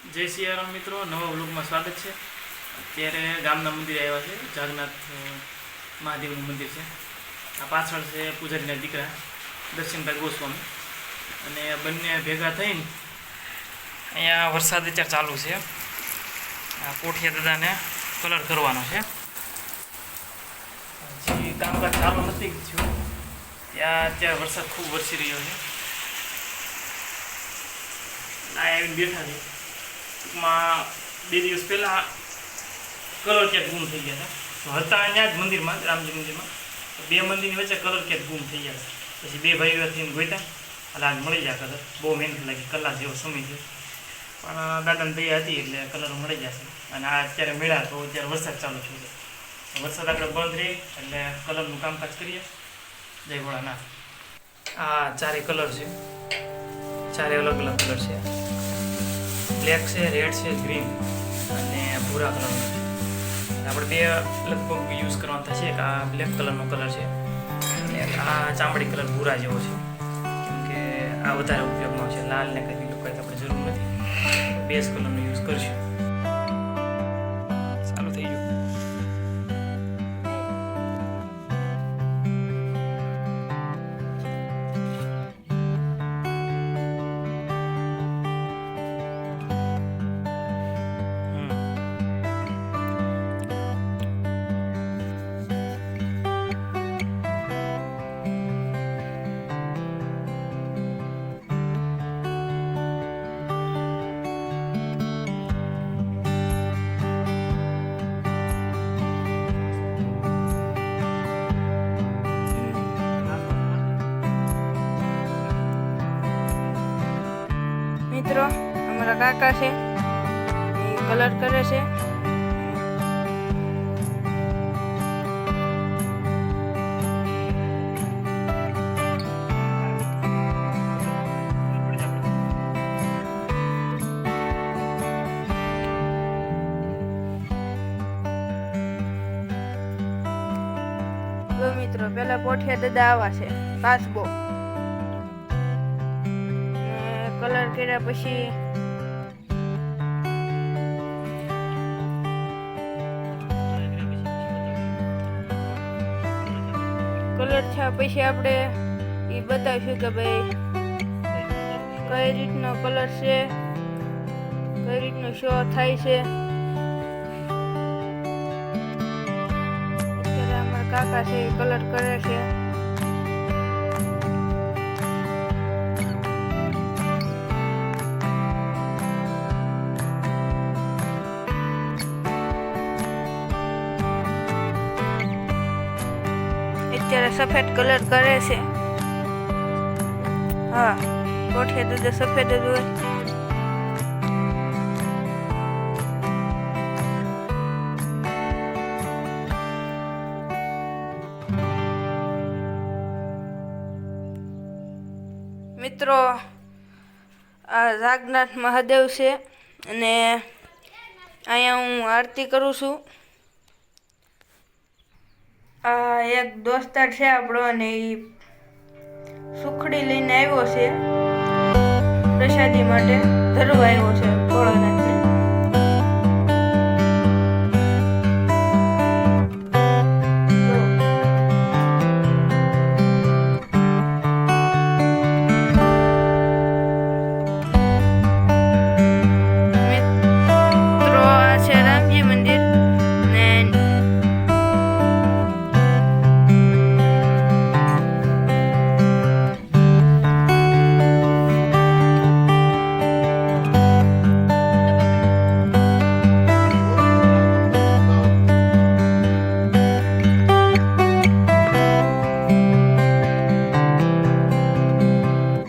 જય સિયારામ મિત્રો, નવા વ્લોગમાં સ્વાગત છે. અત્યારે ગામના મંદિરે આવ્યા છે જાગનાથ મહાદેવનું મંદિર છે. આ પાછળ છે પૂજારીના દીકરા, દર્શનભાઈ ગોસ્વામી. અને બંને ભેગા થઈને અહીંયા વરસાદ અત્યારે ચાલુ છે. આ કોઠિયા દાદાને કલર કરવાનો છે. હજી કામકાજ ચાલુ નથી થયું. ત્યાં અત્યારે વરસાદ ખૂબ વરસી રહ્યો છે. આ આવીને બેઠા છે. ટૂંકમાં બે દિવસ પહેલાં કલર કેટ ગુમ થઈ ગયા હતા. તો હતા અહીંયા જ મંદિરમાં, રામજી મંદિરમાં. બે મંદિરની વચ્ચે કલર કેટ ગુમ થઈ ગયા પછી બે ભાઈઓ થઈને ગોઈતા. એટલે આજ મળી જાય કલર. બહુ મહેનત લાગી. કલાક જેવો સમય છે પણ દાદાની દયા હતી એટલે કલર મળી જશે અને આ અત્યારે મેળા તો અત્યારે વરસાદ ચાલુ થયો છે. વરસાદ આપણે બંધ રહી એટલે કલરનું કામકાજ કરીએ. જય ભોળાનાથ. આ ચારે કલર છે. ચારે અલગ અલગ કલર છે. બ્લેક છે રેડ છે ગ્રીન અને ભૂરા કલરનો છે આપણે બે લગભગ યુઝ કરવાના થશે એક આ બ્લેક કલરનો કલર છે. અને આ ચામડી કલર ભૂરા જેવો છે. કેમ કે આ વધારે ઉપયોગમાં છે લાલ ને કંઈ બીજું કંઈ આપણે જરૂર નથી. બેઝ કલરનો યુઝ કરશું. કાકા છે, એ કલર કરે છે. મિત્રો, પેલા પોઠિયા દાદા આવા છે, પાસબો. કલર કર્યા પછી કલર થયા પછી આપણે એ બતાવીશું કે ભાઈ કઈ રીતનો કલર છે, કઈ રીતનો શો થાય છે. અત્યારે અમારા કાકા છે કલર કરે છે. અત્યારે સફેદ કલર કરે છે. હા, કોઠે દૂધ સફેદ જ હોય. મિત્રો, આ જાગનાથ મહાદેવ છે અને અહીંયા હું આરતી કરું છું આ એક દોસ્તાર છે આપણો અને એ સુખડી લઈને આવ્યો છે પ્રસાદી માટે. ધરવા આવ્યો છે ભોળાનાથ